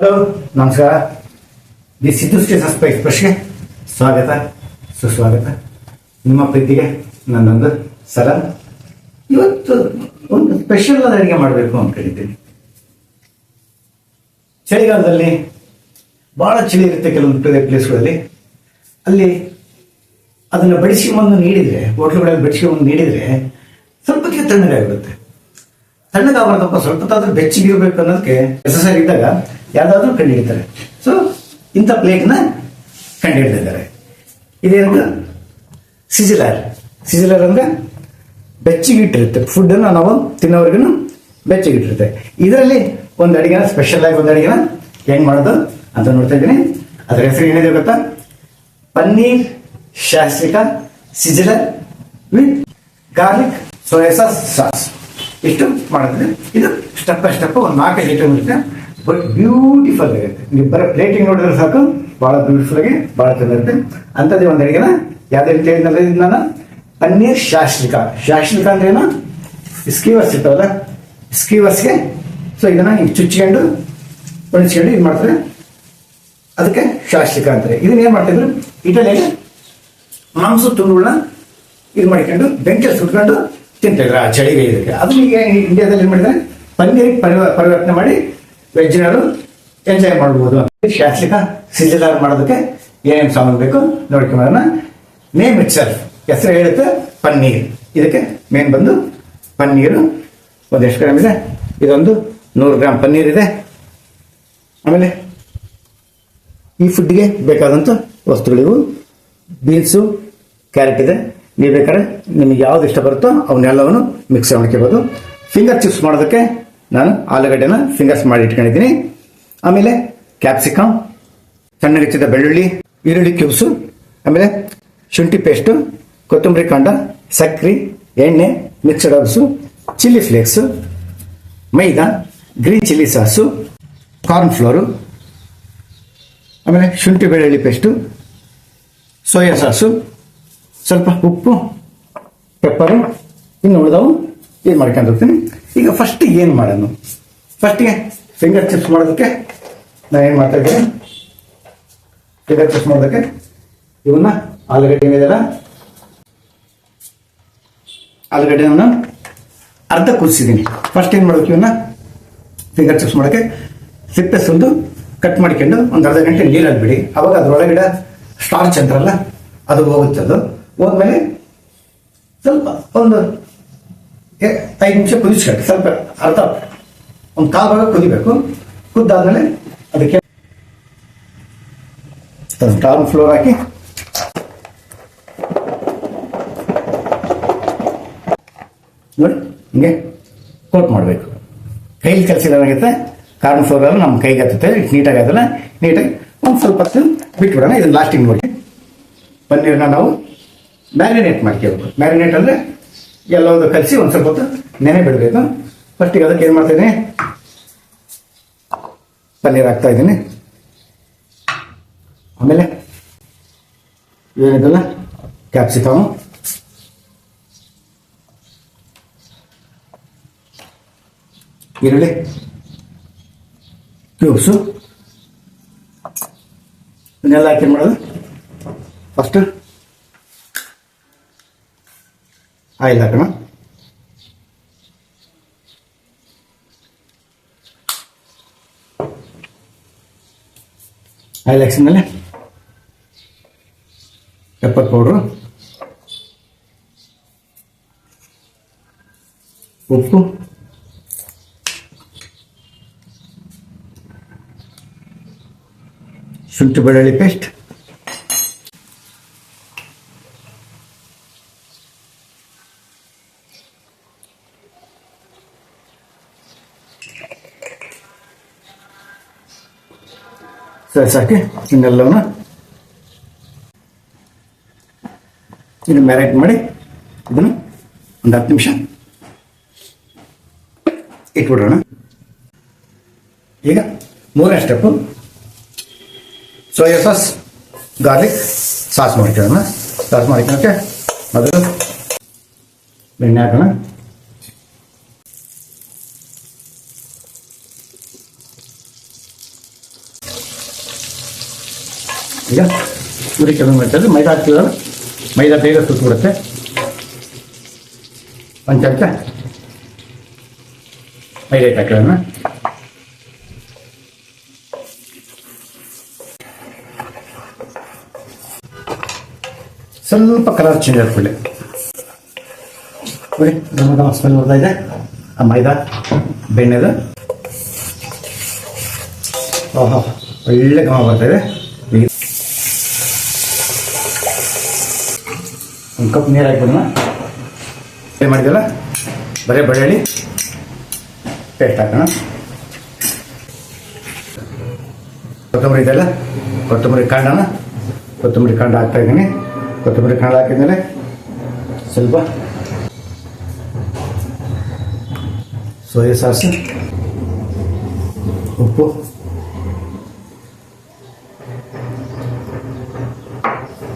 Hello, ನಮಸ್ಕಾರ. The Siddu station ಎಕ್ಸ್ಪ್ರೆಸ್ಗೆ ಸ್ವಾಗತ, ಸುಸ್ವಾಗತ. ನಿಮ್ಮ ಪ್ರೀತಿಗೆ ನನ್ನೊಂದು ಸಲ. ಇವತ್ತು ಒಂದು ಸ್ಪೆಷಲ್ ಆದ ಅಡಿಗೆ ಮಾಡಬೇಕು ಅಂದ್ಕೊಂಡಿದ್ದೀನಿ ಚಳಿಗಾಲದಲ್ಲಿ ಬಹಳ ಚಳಿ ಇರುತ್ತೆ ಕೆಲವೊಂದು ಪ್ಲೇಸ್ಗಳಲ್ಲಿ ಅಲ್ಲಿ ಅದನ್ನು ಬಂದು ನೀಡಿದರೆ, ಹೋಟ್ಲುಗಳಲ್ಲಿ ಬಂದು ನೀಡಿದರೆ ಸ್ವಲ್ಪಕ್ಕೆ ತಣ್ಣಗಾಗಿರುತ್ತೆ. ತಣ್ಣಗಾಗಬಾರ್ದಪ್ಪ, ಸ್ವಲ್ಪ ತಾದ್ರೂ ಇರಬೇಕು ಅನ್ನೋದಕ್ಕೆ ನೆಸಸರಿ ಇದ್ದಾಗ ಯಾವ್ದಾದ್ರೂ ಕಂಡುಹಿಡಿತಾರೆ ಸೊ ಇಂಥ ಪ್ಲೇಟ್ನ ಕಂಡುಹಿಡಿದಿದ್ದಾರೆ ಇದೇನಂದ್ರೆ ಸಿಜಿಲರ್ ಸಿಜಿಲರ್ ಅಂದ್ರೆ ಬೆಚ್ಚಗಿಟ್ಟಿರುತ್ತೆ. ಫುಡ್ಡನ್ನು ನಾವು ತಿನ್ನೋವರೆಗೂ ಬೆಚ್ಚಗಿಟ್ಟಿರುತ್ತೆ. ಇದರಲ್ಲಿ ಒಂದು ಅಡಿಗೆನ ಸ್ಪೆಷಲ್ ಆಗಿ ಒಂದು ಅಡಿಗೆನ ಹೆಂಗ್ ಮಾಡೋದು ಅಂತ ನೋಡ್ತಾ ಇದ್ದೀನಿ. ಅದರ ಹೆಸರು ಏನಿದೆ ಗೊತ್ತಾ? Paneer shashlik sizzler with garlic soya sauce sauce ಇಷ್ಟು ಮಾಡಿದ್ರೆ ಇದು ಸ್ಟೆಪ್ ಬೈ ಸ್ಟೆಪ್ ಒಂದು ನಾಲ್ಕೈದು ಐಟಮ್ ಇರುತ್ತೆ. ಬಟ್ ಬ್ಯೂಟಿಫುಲ್ ಆಗಿರುತ್ತೆ ನೀವು ಬರೋ ಪ್ಲೇಟಿಂಗ್ ನೋಡಿದ್ರೆ ಸಾಕು, ಬಹಳ ಬ್ಯೂಟಿಫುಲ್ ಆಗಿ, ಬಹಳ ಚೆನ್ನಾಗಿರುತ್ತೆ ಅಂಥದ್ದೇ ಒಂದು ಅಡಿಗೆನ ಯಾವುದೇ ರೀತಿ ನಾನು ಪನ್ನೀರ್ ಶಾಶ್ಲಿಕ ಶಾಶ್ಲಿಕ ಅಂದ್ರೆ ಏನು? ಸ್ಕೀವರ್ಸ್ ಇರ್ತಾವಲ್ಲ ಸ್ಕೀವರ್ಸ್ಗೆ ಸೊ ಇದನ್ನ ಈಗ ಚುಚ್ಕೊಂಡು ಒಣಸ್ಕೊಂಡು ಇದು ಮಾಡ್ತಾರೆ. ಅದಕ್ಕೆ ಶಾಶ್ಲಿಕ ಅಂತಾರೆ. ಇದನ್ನ ಏನ್ ಮಾಡ್ತಿದ್ರು ಇಟಲಿಯಲ್ಲಿ ಮಾಂಸ ತುಂಡುಗಳನ್ನ ಇದು ಮಾಡ್ಕೊಂಡು, ಬೆಂಕಿಯಲ್ಲಿ ಸುಟ್ಕೊಂಡು ತಿಂತಿದ್ರು ಆ ಚಳಿಗೆ ಇದಕ್ಕೆ. ಅದನ್ನ ಈಗ ಇಂಡಿಯಾದಲ್ಲಿ ಏನು ಮಾಡಿದ್ರೆ ಪನ್ನೀರ್ ಪರಿವ- ಪರಿವರ್ತನೆ ಮಾಡಿ ವೆಜ್ನವರು ಎಂಜಾಯ್ ಮಾಡ್ಬೋದು. ಶಾಸ್ತ್ರಿಕ ಸಿಜಲಾರ್ ಮಾಡೋದಕ್ಕೆ ಏನೇನು ಸಾಮಾನು ಬೇಕು ನೋಡ್ಕೊಂಬರೋಣ. ನೇಮ್ ಇಟ್ ಸೆಲ್ಫ್ ಹೆಸರು ಹೇಳುತ್ತೆ, ಪನ್ನೀರ್. ಇದಕ್ಕೆ ಮೇನ್ ಬಂದು ಪನ್ನೀರು. ಒಂದು ಎಷ್ಟು ಗ್ರಾಮ್ ಇದೆ? ಇದೊಂದು ನೂರು ಗ್ರಾಮ್ ಪನ್ನೀರ್ ಇದೆ. ಆಮೇಲೆ ಈ ಫುಡ್ಗೆ ಬೇಕಾದಂಥ ವಸ್ತುಗಳಿವು. ಬೀನ್ಸು, ಕ್ಯಾರೆಟ್ ಇದೆ. ನೀವು ಬೇಕಾದ್ರೆ ನಿಮಗೆ ಯಾವ್ದು ಇಷ್ಟ ಬರುತ್ತೋ ಅವನ್ನೆಲ್ಲವನ್ನು ಮಿಕ್ಸ್ ಮಾಡ್ಕೋಬೋದು. ಫಿಂಗರ್ ಚಿಪ್ಸ್ ಮಾಡೋದಕ್ಕೆ ನಾನು ಆಲೂಗಡ್ಡೆನ ಫಿಂಗರ್ಸ್ ಮಾಡಿ ಇಟ್ಕೊಂಡಿದ್ದೀನಿ. ಆಮೇಲೆ ಕ್ಯಾಪ್ಸಿಕಮ್ ಸಣ್ಣ ಹೆಚ್ಚಿದ ಬೆಳ್ಳುಳ್ಳಿ, ಈರುಳ್ಳಿ ಕ್ಯೂಬ್ಸು ಆಮೇಲೆ ಶುಂಠಿ ಪೇಸ್ಟು ಕೊತ್ತಂಬರಿ ಕಾಂಡ, ಸಕ್ಕರೆ, ಎಣ್ಣೆ ಮಿಕ್ಸ್ಡ್ ಹಬ್ಸು ಚಿಲ್ಲಿ ಫ್ಲೇಕ್ಸು ಮೈದಾ green chilli sauce corn flour ಆಮೇಲೆ ಶುಂಠಿ ಬೆಳ್ಳುಳ್ಳಿ ಪೇಸ್ಟು ಸೋಯಾ ಸಾಸು ಸ್ವಲ್ಪ ಉಪ್ಪು ಪೆಪ್ಪರು ಇನ್ನು ಉಳಿದವು ಏನು ಮಾಡ್ಕೊಂಡು ಹೋಗ್ತೀನಿ. ಈಗ ಫಸ್ಟ್ ಏನು ಮಾಡೋಣ ಫಸ್ಟಿಗೆ ಫಿಂಗರ್ ಚಿಪ್ಸ್ ಮಾಡೋದಕ್ಕೆ ನಾನು ಏನು ಮಾಡ್ತಾ ಇದ್ದೀನಿ? ಫಿಂಗರ್ ಚಿಪ್ಸ್ ಮಾಡೋದಕ್ಕೆ ಇವನ್ನ ಆಲೂಗಡ್ಡೆ ಏನಿದೆಯಲ್ಲ ಆಲೂಗಡ್ಡೆಯನ್ನು ಅರ್ಧ ಕುದಿಸಿದ್ದೀನಿ. ಫಸ್ಟ್ ಏನು ಮಾಡಬೇಕು ಇವನ್ನ ಫಿಂಗರ್ ಚಿಪ್ಸ್ ಮಾಡೋಕ್ಕೆ ಸಿಪ್ಪೆ ಸುಂದು ಕಟ್ ಮಾಡ್ಕೊಂಡು ಒಂದು ಅರ್ಧ ಗಂಟೆ ನೀರಲ್ಲಿ ಬಿಡಿ. ಅವಾಗ ಅದರೊಳಗಡೆ ಸ್ಟಾರ್ಚ್ ಅಂತಾರಲ್ಲ, ಅದು ಹೋಗುತ್ತೆ ಅದು. ಹೋದ್ಮೇಲೆ ಸ್ವಲ್ಪ ಒಂದು ಐದು ನಿಮಿಷ ಕುದಿಸ್ಕೊಂಡು ಸ್ವಲ್ಪ ಅರ್ಧ ಒಂದು ಕಾಲು ಭಾಗ ಕುದಿಬೇಕು. ಕುದ್ದಾದ್ಮೇಲೆ ಅದಕ್ಕೆ ಟಾರ್ನ್ ಫ್ಲೋರ್ ಹಾಕಿ. ನೋಡಿ, ಹಿಂಗೆ ಕೋಟ್ ಮಾಡಬೇಕು. ಕೈಲಿ ಕೆಲಸ ಕಾರ್ನ್ ಫ್ಲೋರ್ ಅಲ್ಲಿ ನಮ್ಮ ಕೈಗೆ ಹತ್ತುತ್ತೆ, ನೀಟಾಗಿ ಅದಲ್ಲ ನೀಟಾಗಿ ಒಂದು ಸ್ವಲ್ಪ ಹೊತ್ತು ಬಿಟ್ಬಿಡೋಣ, ಇದನ್ನು ಲಾಸ್ಟಿಂಗ್ ನೋಡಿ. ಪನ್ನೀರ್ನ ನಾವು ಮ್ಯಾರಿನೇಟ್ ಮಾಡ್ಕೋಬೇಕು ಮ್ಯಾರಿನೇಟ್ ಅಂದರೆ ಎಲ್ಲವನ್ನು ಕಲಿಸಿ ಒಂದು ಸ್ವಲ್ಪ ಹೊತ್ತು ನೆನೆ ಬಿಡಬೇಕು. ಫಸ್ಟಿಗೆ ಅದಕ್ಕೆ ಏನು ಮಾಡ್ತೀನಿ ಪನ್ನೀರ್ ಹಾಕ್ತಾ ಇದ್ದೀನಿ. ಆಮೇಲೆ ಏನಿದಲ್ಲ ಕ್ಯಾಪ್ಸಿಕಮ್ ಈರುಳ್ಳಿ. ಕ್ಯೂಬ್ಸು ಇದನ್ನೆಲ್ಲ ಹಾಕಿ ಮಾಡೋದು? ಫಸ್ಟ್ ಆಯಿಲ್ ಹಾಕೋಣ ಆಯಿಲ್ ಹಾಕ್ಸಿದ್ಮೇಲೆ ಪೆಪ್ಪರ್ ಪೌಡ್ರು ಉಪ್ಪು ಶುಂಠಿ ಬೆಳ್ಳುಳ್ಳಿ ಪೇಸ್ಟ್ ಸರಿ ಸಾಕಿ ಇನ್ನೆಲ್ಲವನ್ನ ಇನ್ನು ಮ್ಯಾರೇಟ್ ಮಾಡಿ ಇದನ್ನು ಒಂದು ಹತ್ತು ನಿಮಿಷ ಇಟ್ಬಿಡೋಣ. ಈಗ ಮೂರನೇ step soya sauce garlic sauce ಮಾಡ್ಕೊಳ್ಳೋಣ. ಸಾಸ್ ಮಾಡ್ಕೊಳ್ಳೋಕ್ಕೆ ಮೊದಲು ಬೆಣ್ಣೆ ಹಾಕೋಣ. ಈಗ ಪೂರಿ ಕಡಿಮೆ ಮಾಡ್ತಾರೆ ಮೈದಾ ಹಾಕ್ತಿವಲ್ಲ ಮೈದಾ ಬೇಗ ಸುತ್ತಬಿಡುತ್ತೆ. ಒಂದು ಚಮಚ ಮೈದಾ ಹಾಕಿರೋಣ ಸ್ವಲ್ಪ ಕಲರ್ ಚೇಂಜ್ ಆಗ್ಬಿಡಿ ನೋಡಿ, ನಮ್ಮ ಸ್ಮೆಲ್ ಬರ್ತಾ ಇದೆ. ಆ ಮೈದಾ, ಬೆಣ್ಣೆದು. ಓಹೋ, ಒಳ್ಳೆ ಗಮ ಬರ್ತಾ ಇದೆ ಈಗ ಒಂದು ಕಪ್ ನೀರು ಹಾಕ್ಬಿಡೋಣ ಏನು ಮಾಡಿದಲ್ಲ ಬರೀ ಬೆಳ್ಳುಳ್ಳಿ ಪೇಸ್ಟ್ ಹಾಕೋಣ. ಕೊತ್ತಂಬರಿ ಇದೆಲ್ಲ ಕೊತ್ತಂಬರಿ ಕಾಂಡನ? ಕೊತ್ತಂಬರಿ ಕಾಂಡ ಹಾಕ್ತಾ ಇದ್ದೀನಿ. ಕೊತ್ತಂಬರಿ ಕಾಂಡ ಹಾಕಿದ್ಮೇಲೆ ಸ್ವಲ್ಪ ಸೋಯಾ ಸಾಸ್, ಉಪ್ಪು.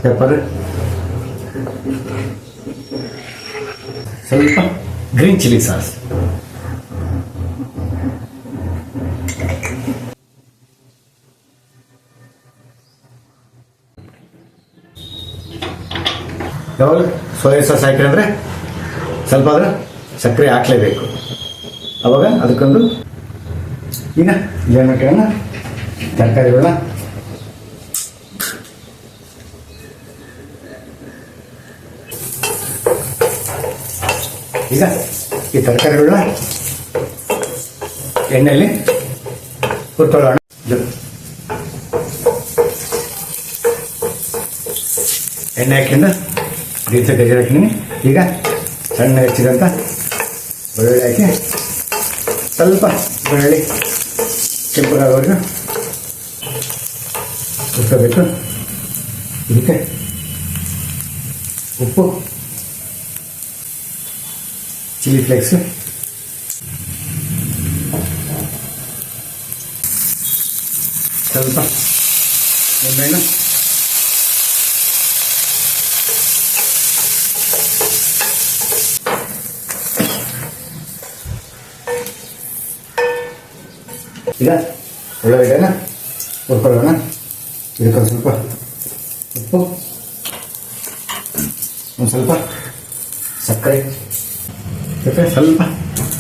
ಪೆಪ್ಪರ್. ಸ್ವಲ್ಪ ಗ್ರೀನ್ ಚಿಲ್ಲಿ ಸಾಸ್ ಯಾವಾಗ ಸೋಯಾ ಸಾಸ್ ಹಾಕಿದ್ರೆ ಸ್ವಲ್ಪ ಆದ್ರೆ ಸಕ್ಕರೆ ಹಾಕ್ಲೇಬೇಕು. ಅವಾಗ ಅದಕ್ಕೊಂದು ಈಗ ಏನು ತರಕಾರಿಗಳನ್ನ ಈಗ ಈ ತರಕಾರಿಗಳನ್ನ ಎಣ್ಣೆಯಲ್ಲಿ ಹುರ್ಕೊಳ್ಳೋಣ. ಎಣ್ಣೆ ಹಾಕಿಂದ ದೀರ್ಘ ಗಜರ ಹಾಕಿನಿ ಈಗ ಸಣ್ಣ ಹೆಚ್ಚಿದಂತ ಬೆಳ್ಳುಳ್ಳಿ ಹಾಕಿ ಸ್ವಲ್ಪ ಬೆಳ್ಳುಳ್ಳಿ ಕೆಂಪಗಾಗೋವರೆಗೂ ಹುರ್ಕೋಬೇಕು. ಇದಕ್ಕೆ ಉಪ್ಪು ಚಿಲ್ಲಿ ಫ್ಲೇಕ್ಸ್ ಸ್ವಲ್ಪ ನಿಂಬೆಹಣ್ಣು ಈಗ ಉಳ್ಳಾಗಡ್ಡೆನ ಹುರ್ಕೊಳ್ಳೋಣ ಇದಕ್ಕೊಂದು ಸ್ವಲ್ಪ ಉಪ್ಪು ಒಂದು ಸ್ವಲ್ಪ ಸಕ್ಕರೆ ಜೊತೆ ಸ್ವಲ್ಪ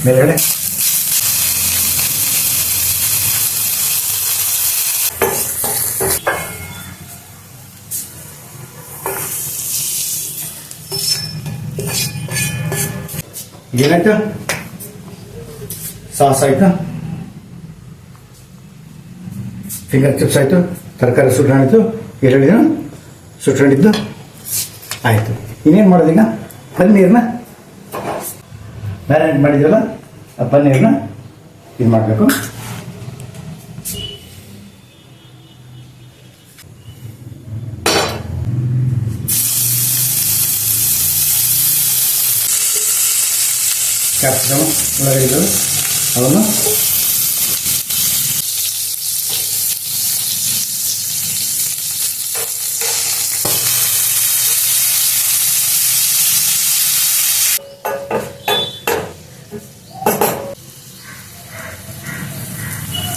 ಮೇಲ್ಗಡೆ. ಏನಾಯ್ತು ಸಾಸ್ ಆಯ್ತು? ಫಿಂಗರ್ ಚಿಪ್ಸ್ ಆಯಿತು, ತರಕಾರಿ ಸುಟ್ಟಾಣಿತ್ತು ಈರುಳ್ಳಿನ ಸುಟ್ಕೊಂಡಿದ್ದು. ಆಯಿತು. ಇನ್ನೇನು ಮಾಡೋದೀಗ? ಪನ್ನೀರ್ನ? ಮ್ಯಾರಿನೇಟ್ ಮಾಡಿದ್ರಲ್ಲ ಆ ಪನ್ನೀರ್ನ ಇದು ಮಾಡಬೇಕು. ಕ್ಯಾಪ್ಸಿಕಮ್ ಉಳ್ಳಾಗಡ್ಡಿಗಳು ಅವನ್ನು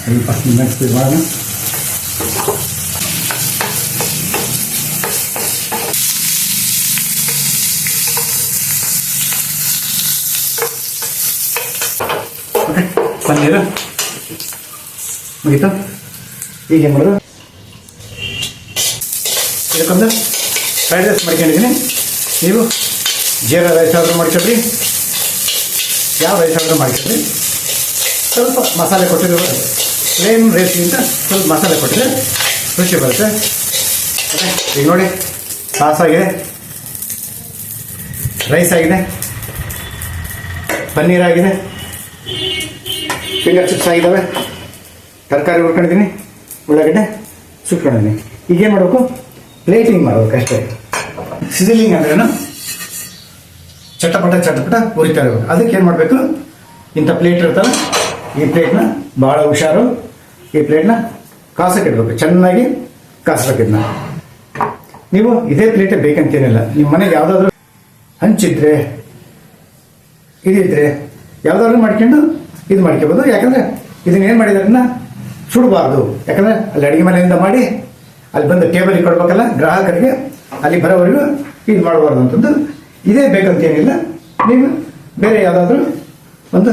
ಸ್ವಲ್ಪ ಮಾಡೋಣ ಓಕೆ ಪನ್ನೀರು ಮುಗೀತು ಈಗ ಏನು ಮಾಡೋದು ಇದಕ್ಕೊಂದು ಫ್ರೈಡ್ ರೈಸ್ ಮಾಡ್ಕೊಂಡಿದ್ದೀನಿ ನೀವು ಜೀರಾ ರೈಸ್ ಆರ್ಡ್ರ್ ಮಾಡ್ಕೊಳ್ರಿ ಯಾವ ರೈಸ್ ಆರ್ಡ್ರ್ ಮಾಡ್ಕೊಳ್ರಿ ಸ್ವಲ್ಪ ಮಸಾಲೆ ಕೊಟ್ಟಿದ್ರು ಪ್ಲೇನ್ ರೈಸ್ಗಿಂತ ಸ್ವಲ್ಪ ಮಸಾಲೆ ಕೊಟ್ಟರೆ ರುಚಿ ಬರುತ್ತೆ. ಈಗ ನೋಡಿ, ಸಾಸ್ ಆಗಿದೆ. ರೈಸ್ ಆಗಿದೆ. ಪನ್ನೀರ್ ಆಗಿದೆ. ಫಿಂಗರ್ ಚಿಪ್ಸ್ ಆಗಿದ್ದಾವೆ ತರಕಾರಿ ಹುರ್ಕೊಂಡಿದ್ದೀನಿ. ಉಳ್ಳಾಗಡ್ಡೆ ಸುಟ್ಕೊಂಡಿದ್ದೀನಿ. ಈಗ ಏನು ಮಾಡಬೇಕು? ಪ್ಲೇಟಿಂಗ್ ಮಾಡಬೇಕು ಅಷ್ಟೇ. ಸಿಸಿಲಿಂಗ್ ಅಂದ್ರೇನು ಚಟಪಟ ಚಟಪಟ ಉರಿತಾ ಇರಬೇಕು. ಅದಕ್ಕೆ ಏನು ಮಾಡಬೇಕು? ಇಂಥ ಪ್ಲೇಟ್ ಇರ್ತಲ್ಲ ಈ ಪ್ಲೇಟ್ನ ಭಾಳ ಹುಷಾರು ಈ ಪ್ಲೇಟ್ನ ಕಾಸಕ್ಕೆ ಇಡಬೇಕು. ಚೆನ್ನಾಗಿ ಕಾಸಬೇಕು ಇದನ್ನ ನೀವು ಇದೇ ಪ್ಲೇಟೇ ಬೇಕಂತೇನಿಲ್ಲ. ನಿಮ್ಮ ಮನೆಗೆ ಯಾವುದಾದ್ರೂ ಹಂಚಿದ್ರೆ, ಇದಿದ್ರೆ ಯಾವುದಾದ್ರೂ ಮಾಡ್ಕೊಂಡು ಇದು ಮಾಡ್ಕೋಬೋದು. ಯಾಕಂದ್ರೆ ಇದನ್ನ ಏನು ಮಾಡಿದಾರನ್ನ ಸುಡಬಾರ್ದು. ಯಾಕಂದ್ರೆ ಅಲ್ಲಿ ಅಡುಗೆ ಮನೆಯಿಂದ ಮಾಡಿ ಅಲ್ಲಿ ಬಂದು ಟೇಬಲಿಗೆ ಕೊಡ್ಬೇಕಲ್ಲ, ಗ್ರಾಹಕರಿಗೆ ಅಲ್ಲಿ ಬರೋವರೆಗೂ ಇದು ಮಾಡಬಾರ್ದು ಅಂತಂದು ಇದೇ ಬೇಕಂತ ಏನಿಲ್ಲ ನೀವು ಬೇರೆ ಯಾವುದಾದ್ರೂ ಒಂದು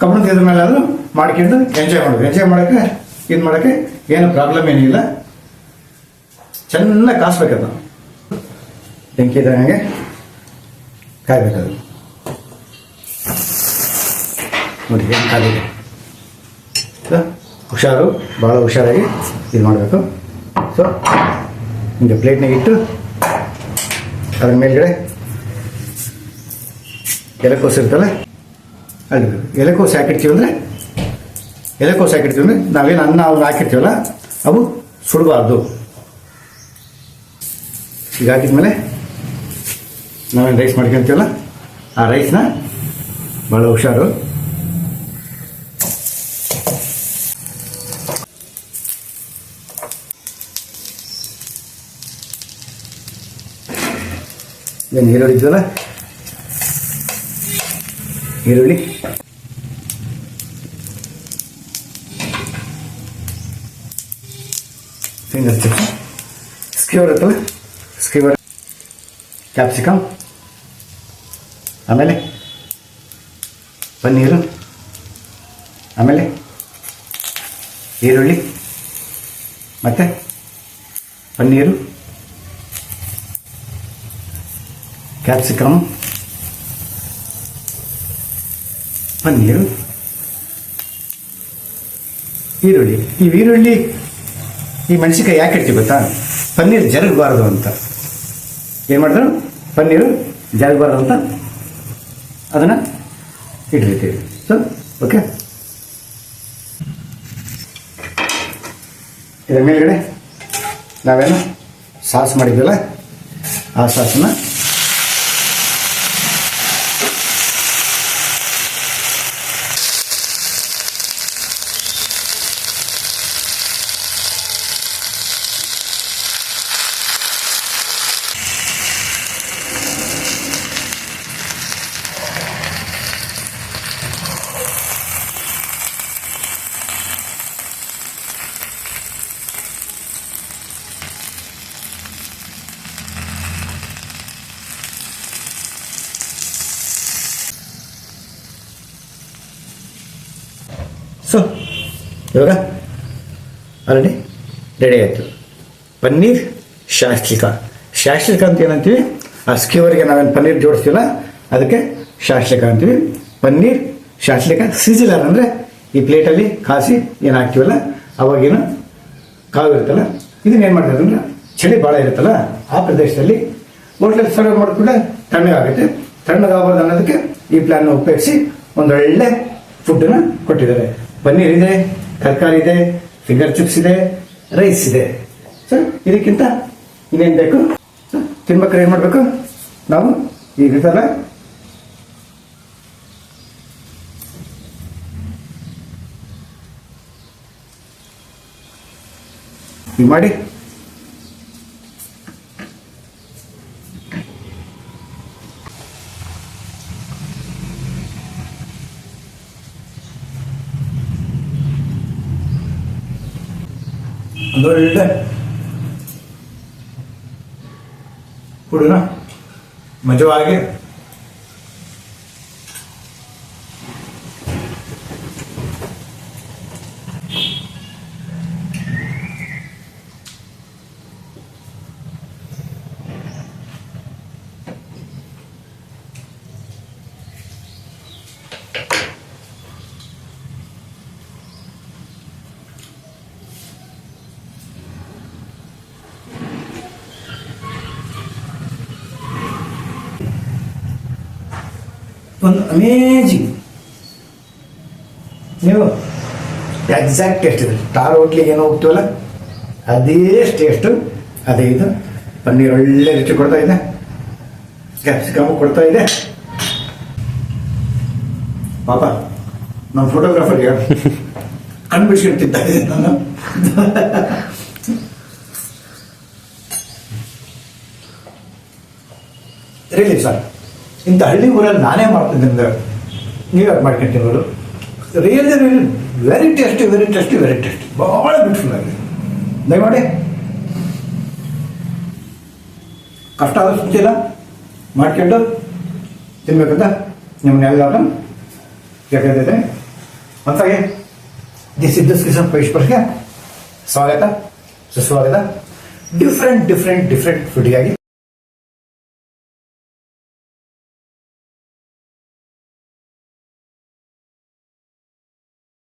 ಕಬ್ಬಣದ ಮೇಲೆ ಆದರೂ ಮಾಡ್ಕೊಂಡು ಎಂಜಾಯ್ ಮಾಡೋದು. ಎಂಜಾಯ್ ಮಾಡೋಕೆ ಇದು ಮಾಡೋಕ್ಕೆ ಏನು ಪ್ರಾಬ್ಲಮ್ ಏನಿಲ್ಲ. ಚೆನ್ನಾಗಿ ಕಾಸ್ಬೇಕದು. ಬೆಂಕಿ ಇದ್ದಂಗೆ ಕಾಯ್ಬೇಕದು. ನೋಡಿ ಏನು ಕಾಲಿದೆ. ಹುಷಾರು, ಭಾಳ ಹುಷಾರಾಗಿ ಇದು ಮಾಡಬೇಕು. ಸೊ ಹಿಂಗೆ ಪ್ಲೇಟ್ನಾಗ ಇಟ್ಟು ಅದ್ರ ಮೇಲ್ಗಡೆ ಎಲೆಕೋಸು ಇರ್ತಲ್ಲ ಅದು ಎಲೆಕೋಸು ಹಾಕಿರ್ತೀವಿ ಅಂದರೆ ಎಲೆಕೋಸು ಹಾಕಿರ್ತೀವಿ ಅಂದರೆ ನಾವೇನು ಅನ್ನ ಅವ್ರು ಹಾಕಿರ್ತೀವಲ್ಲ, ಅವು ಸುಡಬಾರ್ದು. ಈಗ ಹಾಕಿದ್ಮೇಲೆ ನಾವೇನು ರೈಸ್ ಮಾಡ್ಕೊಂತೀವಲ್ಲ, ಆ ರೈಸ್ನ ಭಾಳ ಹುಷಾರು. ಏನು ಈರುಳ್ಳಿ ಇದ್ದಲ್ಲ ಈರುಳ್ಳಿ. ಫಿಂಗರ್ ಚಿಕನ್ ಸ್ಕ್ಯೂರ್ ಇರ್ತಲ್ಲ ಸ್ಕ್ಯೂರ್ ಕ್ಯಾಪ್ಸಿಕಮ್ ಆಮೇಲೆ ಪನ್ನೀರು. ಆಮೇಲೆ ಈರುಳ್ಳಿ. ಮತ್ತೆ ಪನ್ನೀರು. ಕ್ಯಾಪ್ಸಿಕಮ್ ಪನ್ನೀರು. ಈರುಳ್ಳಿ. ಈ ಈರುಳ್ಳಿ ಈ ಮೆಣಸಿನ್ಕಾಯಿ ಯಾಕೆ ಇಡ್ತೀವಿ ಗೊತ್ತಾ? ಪನ್ನೀರ್ ಜರಗಬಾರದು ಅಂತ. ಏನು ಮಾಡಿದ್ರು ಪನ್ನೀರು ಜರಗಬಾರದು ಅಂತ ಅದನ್ನು ಇಟ್ಟಿರ್ತೀವಿ ಸೊ ಓಕೆ ಇದರ ಮೇಲ್ಗಡೆ ನಾವೇನು ಸಾಸ್ ಮಾಡಿದ್ವಲ್ಲ? ಆ ಸಾಸನ್ನ ಸೊ ಇವಾಗ? ಆಲ್ರೆಡಿ ರೆಡಿ ಆಯಿತು. ಪನ್ನೀರ್ ಶಾಸ್ತ್ರಿಕ. ಶಾಸ್ತ್ರಿಕ ಅಂತ ಏನಂತೀವಿ? ಆ ಸ್ಕ್ಯೂವರ್ಗೆ ನಾವೇನು ಪನ್ನೀರ್ ಜೋಡಿಸ್ತೀವಲ್ಲ, ಅದಕ್ಕೆ ಶಾಸ್ತ್ರಿಕ ಅಂತೀವಿ. ಪನ್ನೀರ್ ಶಾಸ್ತ್ರಿಕ ಸಿಜಿಲರ್ ಅಂದರೆ ಈ ಪ್ಲೇಟಲ್ಲಿ ಕಾಸಿ ಏನು ಹಾಕ್ತೀವಲ್ಲ, ಅವಾಗೇನು ಕಾವು ಇರುತ್ತಲ್ಲ, ಇದನ್ನ ಏನು ಮಾಡ್ತಾರೆ ಅಂದರೆ ಚಳಿ ಭಾಳ ಇರುತ್ತಲ್ಲ, ಆ ಪ್ರದೇಶದಲ್ಲಿ ಹೋಟ್ಲಲ್ಲಿ ಸರ್ವ್ ಮಾಡಿಕೊಂಡ್ರೆ ತಣ್ಣಗಾಗುತ್ತೆ ತಣ್ಣಗಾಗಬಾರ್ದು ಅನ್ನೋದಕ್ಕೆ ಈ ಪ್ಲಾನ್ನ ಉಪಯೋಗಿಸಿ ಒಂದೊಳ್ಳೆ ಫುಡ್ಡನ್ನು ಕೊಟ್ಟಿದ್ದಾರೆ. ಪನ್ನೀರ್ ಇದೆ. ತರಕಾರಿ ಇದೆ ಫಿಂಗರ್ ಚಿಪ್ಸ್ ಇದೆ ರೈಸ್ ಇದೆ. ಸರ್, ಇದಕ್ಕಿಂತ ಇನ್ನೇನು ಬೇಕು? ತಿನ್ಬೇಕಾರೆ ಏನು ಮಾಡಬೇಕು? ನಾವು ಈಗ ಇರ್ತಲ್ಲ ಹೀಗೆ ಮಾಡಿ. te va a ಒಂದು ಅಮೇಜಿಂಗ್ ನೀವು ಎಕ್ಸಾಕ್ಟ್ ಟೇಸ್ಟ್ ಇದೆ. ಟಾರ್ ಹೋಟ್ಲಿಗೆ ಏನೋ ಹೋಗ್ತೀವಲ್ಲ? ಅದೇ ಟೇಸ್ಟು ಅದೇ ಇದು. ಪನ್ನೀರ್ ಒಳ್ಳೆ ರುಚಿ ಕೊಡ್ತಾ ಇದೆ. ಕ್ಯಾಪ್ಸಿಕಮ್ ಕೊಡ್ತಾ ಇದೆ. ಪಾಪ, ನಮ್ಮ ಫೋಟೋಗ್ರಾಫರ್ಗೆ ಕಣ್ಣು ಬಿಡ್ಸ್ಕೊಂತಿದ್ದ ನಾನು ರಿಲೀಫ್ ಸರ್ ಇಂಥ ಹಳ್ಳಿ ಊರಲ್ಲಿ ನಾನೇ ಮಾಡ್ತಿದ್ದೆ ನೀವು ಯಾಕೆ ಅವರು really really very tasty very tasty very tasty ಭಾಳ ಬ್ಯೂಟಿಫುಲ್ ಆಗಿದೆ. ದಯಮಾಡಿ. ಕಷ್ಟ ಆದ ಸುತ್ತಿಲ್ಲ ಮಾಡ್ಕೊಂಡು ತಿನ್ಬೇಕಂತ ನಿಮ್ಮನ್ನೆಲ್ಲರೂ ಕೇಳ್ತಿದ್ದೇನೆ ಮತ್ತಾಗೆ ದಿ ಸಿದ್ಧಸ್ಕೃಷ್ಣ ಪೈಶ್ವರ್ಗೆ ಸ್ವಾಗತ. ಸುಸ್ವಾಗತ. Different different different ಫುಡ್ಗಾಗಿ